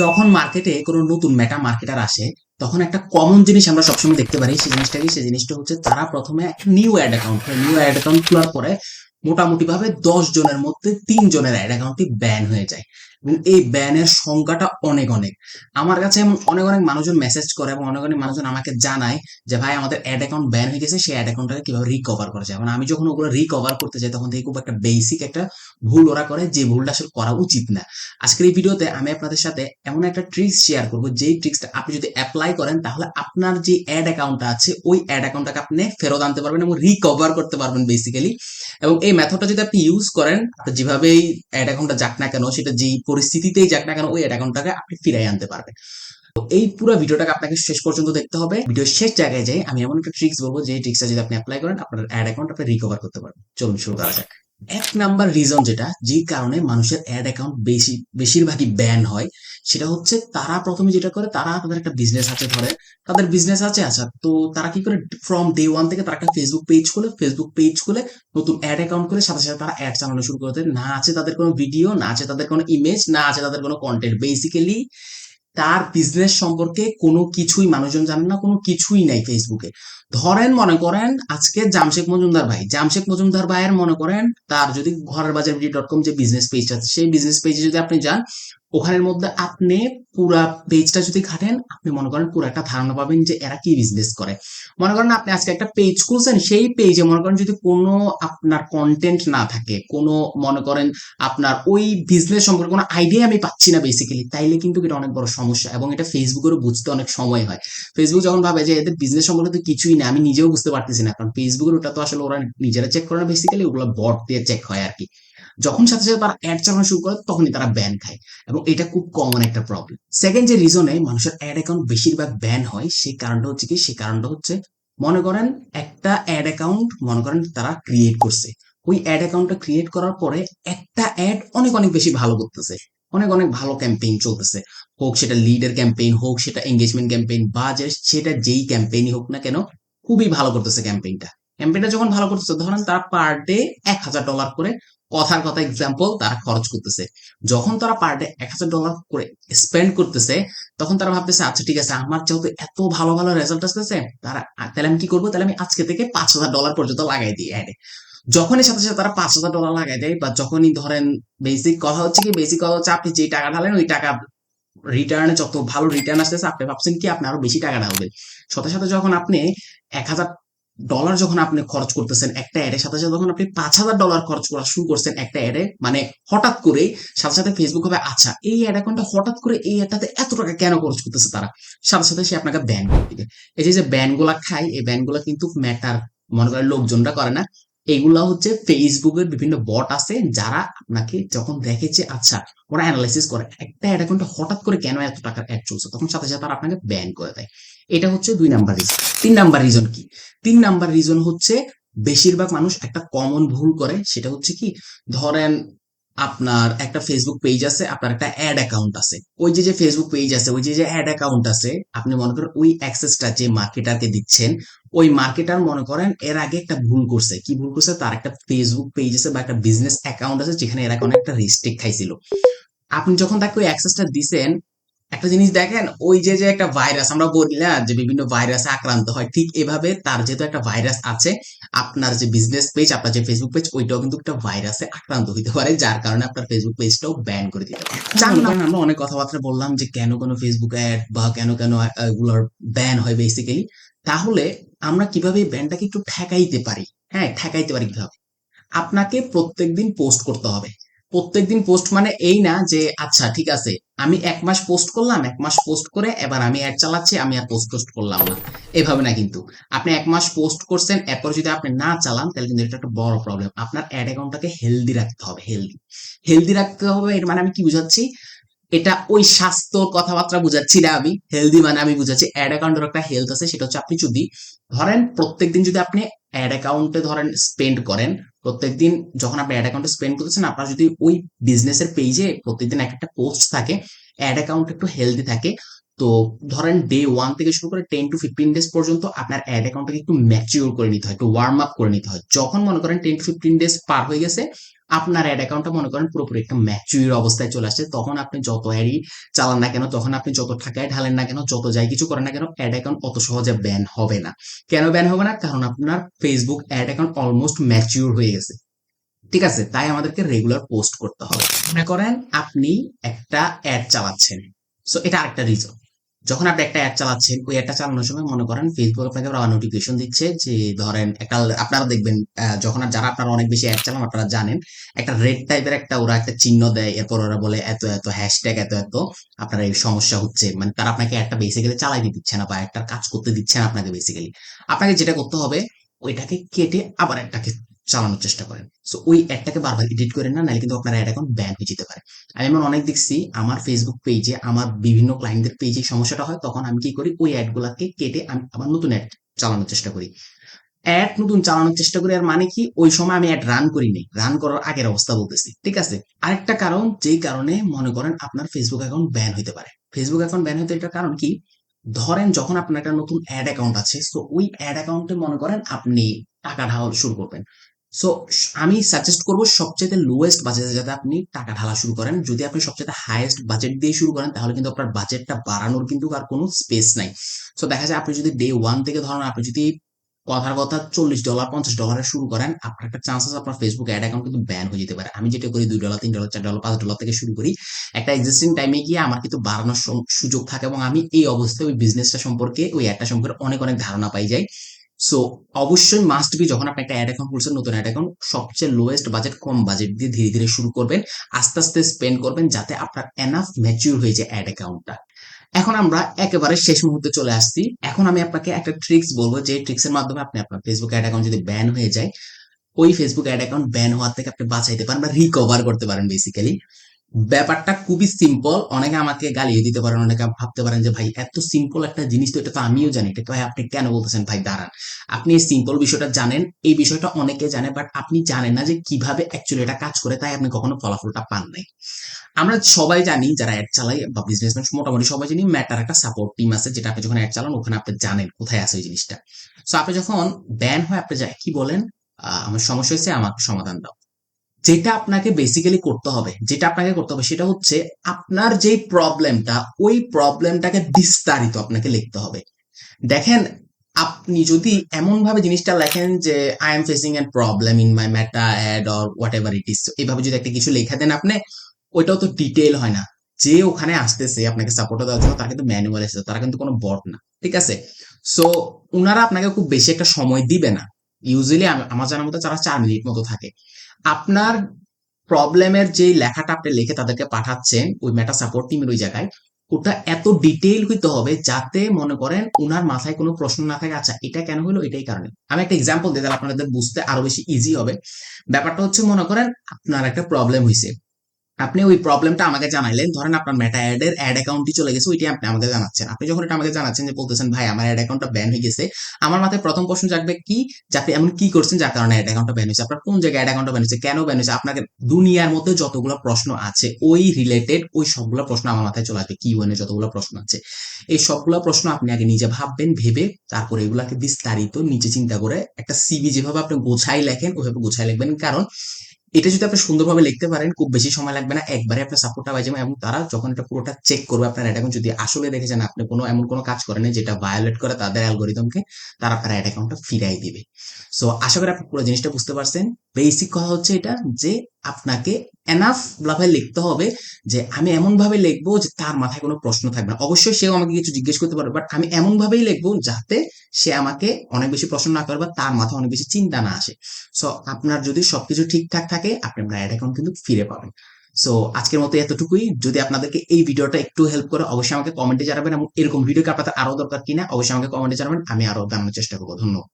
যখন মার্কেটে কোনো নতুন মেটা মার্কেটার আসে, তখন একটা কমন জিনিস আমরা সবসময় দেখতে পারি, সেই জিনিসটা কি? সেই জিনিসটা হচ্ছে তারা প্রথমে একটা new ad account new ad account খোলার পরে মোটামুটি ভাবে দশ জনের মধ্যে তিন জনের অ্যাড অ্যাকাউন্টটি ব্যান হয়ে যায়। এবং এই ব্যানের সংখ্যাটা অনেক অনেক। আমার কাছে এমন অনেক অনেক মানুষজন মেসেজ করে এবং অনেক অনেক মানুষজন আমাকে জানায় যে, ভাই, আমাদের অ্যাড অ্যাকাউন্ট ব্যান হয়ে গেছে, সেই অ্যাড অ্যাকাউন্টটাকে কীভাবে রিকভার করা যায়? মানে আমি যখন ওগুলো রিকভার করতে যাই, তখন থেকে খুব একটা বেসিক একটা ভুল ওরা করে, যে ভুলটা আসলে করা উচিত না। আজকের এই ভিডিওতে আমি আপনাদের সাথে এমন একটা ট্রিক্স শেয়ার করব, যেই ট্রিক্সটা আপনি যদি অ্যাপ্লাই করেন, তাহলে আপনার যে অ্যাড অ্যাকাউন্টটা আছে, ওই অ্যাড অ্যাকাউন্টটাকে আপনি ফেরত আনতে পারবেন এবং রিকভার করতে পারবেন বেসিক্যালি এবং এই মেথডটা যদি আপনি ইউজ করেন যেভাবেই অ্যাড অ্যাকাউন্টটা যাক না কেন, সেটা যেই পরিস্থিতিতেই যাক না কেন ওই অ্যাকাউন্টটাকে আপনি ফিরাই আনতে পারবেন। তো এই পুরো ভিডিওটাকে আপনাকে শেষ পর্যন্ত দেখতে হবে। ভিডিওর শেষ জায়গায় যাই আমি এমন একটা ট্রিক্স বলব যে ট্রিক্সটা যদি আপনি অ্যাপ্লাই করেন, আপনার অ্যাড অ্যাকাউন্ট আপনি রিকভার করতে পারবেন। চলুন শুরু করা যাক। এক নাম্বার রিজন যেটা যে কারণে মানুষের অ্যাড অ্যাকাউন্ট বেশি, বেশিরভাগই ব্যান হয়, সেটা হচ্ছে তারা প্রথমে যেটা করে, তারা তাদের একটা বিজনেস আছে ধরে, তাদের বিজনেস আছে আচ্ছা তো তারা কি করে ফ্রম ডে ওয়ান থেকে তারা একটা ফেসবুক পেজ খুলে ফেসবুক পেজ খুলে নতুন অ্যাড অ্যাকাউন্ট করে সাথে সাথে তারা অ্যাড চালানো শুরু করে না আছে তাদের কোনো ভিডিও না আছে তাদের কোনো ইমেজ না আছে তাদের কোনো কন্টেন্ট বেসিক্যালি তার বিজনেস সম্পর্কে কোনো কিছুই মানুষজন জানে না, কোনো কিছুই নাই ফেসবুকে ধরেন মনে করেন আজকে জামশেখ মজুমদার ভাই জামশেখ মজুমদার ভাইয়ের মনে করেন তার যদি ঘরের বাজার ডট কম যে বিজনেস পেজ আছে, সেই বিজনেস পেজে যদি আপনি যান ওখানের মধ্যে আপনি পুরা পেজটা যদি ঘাটেন, আপনি মনে করেন পুরো একটা ধারণা পাবেন যে এরা কি বিজনেস করে। মনে করেন আপনি আজকে একটা পেজ খুলছেন, সেই পেজে মনে করেন যদি কোনো আপনার কন্টেন্ট না থাকে, কোনো মনে করেন আপনার ওই বিজনেস সম্পর্কে কোনো আইডিয়া আমি পাচ্ছি না বেসিক্যালি তাইলে কিন্তু এটা অনেক বড় সমস্যা এবং এটা ফেসবুকেরও বুঝতে অনেক সময় হয়। ফেসবুক যখন ভাবে যে এদের বিজনেস সম্পর্কে তো কিছুই না আমি নিজেও বুঝতে পারতেছি না, কারণ ফেসবুকের ওটা তো আসলে ওরা নিজেরা চেক করে না বেসিক্যালি ওগুলো বট দিয়ে চেক হয় আর কি। যখন সাথে সাথে তারা অ্যাড চালানো শুরু করে, তখনই তারা ব্যান খায়। এবং এটা খুব কমন একটা প্রবলেম সেকেন্ড যে রিজনে মানুষের অ্যাড অ্যাকাউন্ট বেশিরভাগ ব্যান হয়, সেই কারণটা হচ্ছে কি? সেই কারণটা হচ্ছে, মনে করেন একটা অ্যাড অ্যাকাউন্ট মনে করেন তারা ক্রিয়েট করছে। ওই অ্যাড অ্যাকাউন্টটা ক্রিয়েট করার পরে একটা অ্যাড অনেক অনেক বেশি ভালো করতেছে। অনেক অনেক ভালো ক্যাম্পেইন চলতেছে। হোক সেটা লিডার ক্যাম্পেইন হোক সেটা এঙ্গেজমেন্ট ক্যাম্পেইন বা সেটা যেই ক্যাম্পেইনই হোক না কেন, খুবই ভালো করতেছে ক্যাম্পেইনটা ক্যাম্পেইনটা যখন ভালো করতেছে, ধরেন তারা পার ডে এক হাজার ডলার করে কথার কথা এক্সাম্পল তারা খরচ করতেছে। যখন তারা পার ডে এক হাজার ডলার করে স্পেন্ড করতেছে, তখন তারা ভাবতেছে আচ্ছা ঠিক আছে, আমার যেহেতু এত ভালো ভালো রেজাল্ট আসতেছে, তারা, তাহলে আমি কি করব? তাহলে আমি আজকে থেকে পাঁচ হাজার ডলার পর্যন্ত লাগাই দিই অ্যাডে যখনই সাথে সাথে তারা পাঁচ হাজার ডলার লাগাই দেয় বা যখনই ধরেন বেসিক কথা হচ্ছে কি বেসিক কথা হচ্ছে আপনি যে টাকা ঢালেন, ওই টাকা রিটার্নে যত ভালো রিটার্ন আসতেছে, আপনি ভাবছেন কি, আপনি আরও বেশি টাকা ঢালবেন। সাথে সাথে যখন আপনি এক হাজার ডলার যখন আপনি খরচ করতেছেন একটা অ্যাডের সাথে সাথে যখন আপনি পাঁচ হাজার ডলার খরচ করা শুরু করছেন একটা অ্যাডে মানে হঠাৎ করে সাথে সাথে ফেসবুক হবে আচ্ছা এই অ্যাড অ্যাকাউন্টটা হঠাৎ করে এই অ্যাডটাতে এত টাকা কেন খরচ করতেছে তারা? সাথে সাথে সে আপনাকে ব্যান করে এই যে যে ব্যানগুলা খায়, এই ব্যানগুলা কিন্তু ম্যাটার মনে করেন লোকজনরা করে না। এগুলা হচ্ছে ফেসবুকের বিভিন্ন বট আছে যারা আপনাকে যখন দেখে যে আচ্ছা ওরা অ্যানালাইসিস করে, একটা অ্যাড অ্যাকাউন্টে হঠাৎ করে কেন এত টাকার অ্যাড চলছে? তখন সাথে সাথে তারা আপনাকে ব্যান করে দেয়। এটা হচ্ছে দুই নাম্বার রিজন তিন নাম্বার রিজন কি? তিন নাম্বার রিজন হচ্ছে বেশিরভাগ মানুষ একটা কমন ভুল করে, সেটা হচ্ছে কি? ধরেন আপনার একটা ফেসবুক পেজ আছে, আপনার একটা অ্যাড অ্যাকাউন্ট আছে। ওই যে যে ফেসবুক পেজ আছে, ওই যে যে অ্যাড অ্যাকাউন্ট আছে, আপনি মনে করেন ওই অ্যাক্সেসটা যে মার্কেটারকে দিচ্ছেন, ওই মার্কেটার মনে করেন এর আগে একটা ভুল করছে। কি ভুল করছে? তার একটা ফেসবুক পেজ আছে বা একটা বিজনেস অ্যাকাউন্ট আছে, যেখানে এর আগে একটা রিস্ট্রিক্ট খাইছিল। আপনি যখন তাকে ওই অ্যাক্সেসটা দিছেন একটা জিনিস দেখেন ওই যে যে একটা ভাইরাস আমরা বলি না যে বিভিন্ন ভাইরাসে আক্রান্ত হয় ঠিক এভাবে তার যেহেতু একটা ভাইরাস আছে আপনার যে বিজনেস পেজ আপনার যে ফেসবুক পেজ ওইটাও কিন্তু একটা ভাইরাসে আক্রান্ত হতে পারে যার কারণে আপনার ফেসবুক পেজটাও ব্যান করে দিতে পারে। জানেন আমরা অনেক কথাবার্তা বললাম যে কেন কেন ফেসবুক অ্যাড বা কেন কেন এগুলোর ব্যান হয় বেসিক্যালি তাহলে আমরা কীভাবে ব্যানটাকে একটু ঠেকাইতে পারি? হ্যাঁ ঠেকাইতে পারি কীভাবে? আপনাকে প্রত্যেকদিন পোস্ট করতে হবে। প্রত্যেকদিন পোস্ট মানে এই না যে আচ্ছা ঠিক আছে, আমি এক মাস পোস্ট করলাম, এক মাস পোস্ট করে এবার আমি অ্যাড চালাচ্ছি, আমি আর পোস্ট পোস্ট করলাম না। এভাবে না কিন্তু। আপনি এক মাস পোস্ট করছেন, এরপর যদি আপনি না চালান, তাহলে কিন্তু এটা একটা বড় প্রবলেম আপনার অ্যাড অ্যাকাউন্টটাকে হেলদি রাখতে হবে হেলদি হেলদি রাখতে হবে, এর মানে আমি কি বুঝাচ্ছি? এটা ওই স্বাস্থ্য কথাবার্তা বুঝাচ্ছি না আমি। হেলদি মানে আমি বুঝাচ্ছি অ্যাড অ্যাকাউন্টের একটা হেলথ আছে, সেটা হচ্ছে আপনি যদি, ধরেন প্রত্যেকদিন যদি আপনি অ্যাড অ্যাকাউন্টে ধরেন স্পেন্ড করেন প্রত্যেকদিন যখন আপনি অ্যাড অ্যাকাউন্টে স্পেন্ড করতেছেন, আপনার যদি ওই বিজনেসের পেজে প্রত্যেকদিন এক একটা পোস্ট থাকে অ্যাড অ্যাকাউন্ট একটু হেলদি থাকে তো ধরেন ডে ওয়ান থেকে শুরু করে টেন টু ফিফটিন ডেজ পর্যন্ত আপনার অ্যাড অ্যাকাউন্টটাকে একটু ম্যাচিওর করে নিতে হয়, একটু ওয়ার্ম আপ করে নিতে হয়। যখন মনে করেন টেন টু ফিফটিন ডেজ পার হয়ে গেছে, আপনার অ্যাড অ্যাকাউন্টটা মনে করেন পুরোপুরি একটা ম্যাচিওর অবস্থায় চলে আসছে। তখন আপনি যত অ্যাডই চালান না কেন, তখন আপনি যত টাকায় ঢালেন না কেন, যত যাই কিছু করেন না কেন অ্যাড অ্যাকাউন্ট অত সহজে ব্যান হবে না। কেন ব্যান হবে না? কারণ আপনার Facebook ad account almost mature হয়ে গেছে। ঠিক আছে? তাই আমাদেরকে রেগুলার পোস্ট করতে হবে। মনে করেন আপনি একটা অ্যাড চালাচ্ছেন। সো এটা আরেকটা রিজন যখন আপনি একটা অ্যাড চালাচ্ছেন, ওই অ্যাডটা চালানোর সময় মনে করেন ফেসবুক আপনাকে আবার নোটিফিকেশন দিচ্ছে যে ধরেন একটা আপনারা দেখবেন যখন যারা আপনারা অনেক বেশি অ্যাড চালান আপনারা জানেন, একটা রেড টাইপের একটা ওরা একটা চিহ্ন দেয়, এরপর ওরা বলে এত এত হ্যাশট্যাগ এত এত, আপনার এই সমস্যা হচ্ছে। মানে তারা আপনাকে একটা বেসিক্যালি চালাইতে দিচ্ছে না বা একটা কাজ করতে দিচ্ছে না আপনাকে বেসিক্যালি আপনাকে যেটা করতে হবে, ওইটাকে কেটে আবার একটাকে চালানোর চেষ্টা করেন। সো ওই অ্যাডটাকে বারবার এডিট করেন না, নাহলে কিন্তু আপনার অ্যাড এখন ব্যান হয়ে যেতে পারে। আমি এমন অনেক দেখছি, আমার ফেসবুক পেজে আমার বিভিন্ন ক্লায়েন্টদের পেজে সমস্যাটা হয়, তখন আমি কি করি, ওই অ্যাডগুলাকে কেটে আমি আবার নতুন অ্যাড চালানোর চেষ্টা করি। অ্যাড নতুন চালানোর চেষ্টা করি আর মানে কি, ওই সময় আমি অ্যাড রান করি নাই। রান করার আগের অবস্থা বলতেছি, ঠিক আছে? আরেকটা কারণ, যেই কারণে মনে করেন আপনার ফেসবুক অ্যাকাউন্ট ব্যান হইতে পারে। ফেসবুক অ্যাকাউন্ট ব্যান হইতে এটার কারণ কি, ধরেন যখন আপনার একটা নতুন অ্যাড অ্যাকাউন্ট আছে তো ওই অ্যাড অ্যাকাউন্টে মনে করেন আপনি টাকা ঢালা শুরু করবেন। সো আমি সাজেস্ট করব সবচেয়ে লোয়েস্ট বাজেটে যাতে আপনি টাকা ঢালা শুরু করেন। যদি আপনি সবচেয়ে হাইয়েস্ট বাজেট দিয়ে শুরু করেন, তাহলে কিন্তু আপনার বাজেটটা বাড়ানোর কিন্তু আর কোনো স্পেস নাই। সো দেখা যায় আপনি যদি ডে ওয়ান থেকে ধরেন আপনি যদি কথার কথা চল্লিশ ডলার পঞ্চাশ ডলারে শুরু করেন, আপনার একটা চান্সেস আপনার ফেসবুক অ্যাড অ্যাকাউন্ট কিন্তু ব্যান হয়ে যেতে পারে। আমি যেটা করি দুই ডলার তিন ডলার চার ডলার পাঁচ ডলার থেকে শুরু করি। একটা এক্সিস্টিং টাইমে গিয়ে আমার কিন্তু বাড়ানোর সুযোগ থাকে এবং আমি এই অবস্থায় ওই বিজনেসটা সম্পর্কে, ওই অ্যাডটা সম্পর্কে অনেক অনেক ধারণা পাই যাই। সো অবশ্যই মাস্ট বি যখন আপনি একটা অ্যাড অ্যাকাউন্ট খুলছেন, নতুন অ্যাড অ্যাকাউন্ট সবচেয়ে লোয়েস্ট বাজেট কম বাজেট দিয়ে ধীরে ধীরে শুরু করবেন। আস্তে আস্তে স্পেন্ড করবেন যাতে আপনার এনাফ ম্যাচিউর হয়ে যায় অ্যাড অ্যাকাউন্টটা এখন আমরা একেবারে শেষ মুহূর্তে চলে আসছি। এখন আমি আপনাকে একটা ট্রিক্স বলব, যে ট্রিক্সের মাধ্যমে আপনি আপনার ফেসবুক অ্যাড অ্যাকাউন্ট যদি ব্যান হয়ে যায়, ওই ফেসবুক অ্যাড অ্যাকাউন্ট ব্যান হওয়ার থেকে আপনি বাঁচাইতে পারেন বা রিকভার করতে পারেন বেসিক্যালি ব্যাপারটা খুবই সিম্পল অনেকে আমাকে গালিয়ে দিতে পারেন, অনেকে ভাবতে পারেন যে, ভাই, এত সিম্পল একটা জিনিস তো, এটা তো আমিও জানি। এটা ভাই, আপনি কেন বলতেছেন? ভাই, দাঁড়ান। আপনি এই সিম্পল বিষয়টা জানেন, এই বিষয়টা অনেকে জানে বাট আপনি জানেন না যে, কীভাবে অ্যাকচুয়ালি এটা কাজ করে, তাই আপনি কখনো ফলাফলটা পান নাই। আমরা সবাই জানি, যারা অ্যাড চালাই বা বিজনেসম্যান মোটামুটি সবাই জানি ম্যাটার একটা সাপোর্ট টিম আছে, যেটা আপনি যখন অ্যাড চালান, ওখানে আপনি জানেন কোথায় আছে ওই জিনিসটা। সো আপনি যখন ব্যান হয়, আপনি যায় কি বলেন? আমার সমস্যা হয়েছে, আমাকে সমাধান দাও। যেটা আপনাকে বেসিক্যালি করতে হবে, যেটা আপনাকে করতে হবে সেটা হচ্ছে আপনার যে প্রবলেমটা ওই প্রবলেমটাকে বিস্তারিত আপনাকে লিখতে হবে। দেখেন, আপনি যদি এমন ভাবে জিনিসটা লেখেন যে I am facing an problem in my Meta ad or whatever it is এইভাবে যদি একটা কিছু লেখা দেন আপনি, ওইটাও তো ডিটেল হয় না। যে ওখানে আসতেছে, আপনাকে সাপোর্ট দেওয়ার জন্য তারা কিন্তু ম্যানুয়াল এসেছে, তারা কিন্তু কোনো বট না, ঠিক আছে? সো ওনারা আপনাকে খুব বেশি একটা সময় দিবে না। ইউজুয়ালি আমার জানার মতো তারা চার মিনিট মতো থাকে। আপনার প্রবলেমের যে লেখাটা আপনি লিখে তাদেরকে পাঠাচ্ছেন, ওই মেটা সাপোর্ট টিমের ওই জায়গায়, ওটা এত ডিটেইল হইতে হবে যাতে মনে করেন ওনার মাথায় কোনো প্রশ্ন না থাকে আচ্ছা এটা কেন হলো এটাই কারণে। আমি একটা এক্সাম্পল দিই তাহলে আপনাদের বুঝতে আরও বেশি ইজি হবে। ব্যাপারটা হচ্ছে মনে করেন আপনার একটা প্রবলেম হয়েছে আপনি ওই প্রবলেমটা আমাকে জানাইলেন। ধরেন আপনার মেটা অ্যাড এর অ্যাড অ্যাকাউন্টটি চলে গেছে ওইটি আপনি আমাকে জানাচ্ছেন। আপনি যখন এটা আমাকে জানাচ্ছেন যে, বলতেছেন, ভাই, আমার অ্যাড অ্যাকাউন্টটা ব্যান হয়ে গেছে। আমার মাথায় প্রথম প্রশ্ন জাগবে, কি? যে আপনি এমন কি করছেন যার কারণে অ্যাড অ্যাকাউন্টটা ব্যান হয়েছে। আপনার কোন জায়গায় অ্যাড অ্যাকাউন্টটা ব্যান হয়েছে? কেন ব্যান হয়েছে? আপনাকে দুনিয়ার মধ্যে যতগুলো প্রশ্ন আছে, ওই রিলেটেড ওই সবগুলো প্রশ্ন আমার মাথায় চলে আসবে। কি ওয়ানে যতগুলো প্রশ্ন আছে, এই সবগুলো প্রশ্ন আপনি আগে নিজে ভাববেন, ভেবে তারপরে এগুলাকে বিস্তারিত, নিচে চিন্তা করে একটা সিভি যেভাবে আপনি গোছাই লেখেন, ওইভাবে গোছাই লিখবেন। কারণ এটা যদি আপনি সুন্দরভাবে লিখতে পারেন, খুব বেশি সময় লাগবে না। একবারে আপনার সাপোর্টটা পাই যাবেন এবং তারা যখন এটা পুরোটা চেক করবে, আপনার অ্যাড অ্যাকাউন্ট যদি আসলে দেখেছেন আপনি কোনো এমন কোনো কাজ করেন যেটা ভায়োলেট করে তাদের অ্যালগোরিদমকে তারা আপনার অ্যাড অ্যাকাউন্টটা ফিরাই দিবে। সো আশা করি আপনি পুরো জিনিসটা বুঝতে পারছেন। বেসিক কথা হচ্ছে এটা যে আপনাকে এনাফ ভাবে লিখতে হবে যে আমি এমন ভাবে লিখব যে তার মাথায় কোনো প্রশ্ন থাকবে না। অবশ্যই সেও আমাকে কিছু জিজ্ঞেস করতে পারবে বাট আমি এমন ভাবেই লিখব যাতে সে আমাকে অনেক বেশি প্রশ্ন না করে বা তার মাথায় অনেক বেশি চিন্তা না আসে। সো আপনার যদি সবকিছু ঠিকঠাক থাকে, আপনি আপনার অ্যাড অ্যাকাউন্ট কিন্তু ফিরে পাবেন। সো আজকের মতো এতটুকুই। যদি আপনাদেরকে এই ভিডিওটা একটু হেল্প করে, অবশ্যই আমাকে কমেন্টে জানাবেন এবং এরকম ভিডিও আপনাদের আরও দরকার কিনা, অবশ্যই আমাকে কমেন্টে জানাবেন, আমি আরও বানানোর চেষ্টা করব। ধন্যবাদ।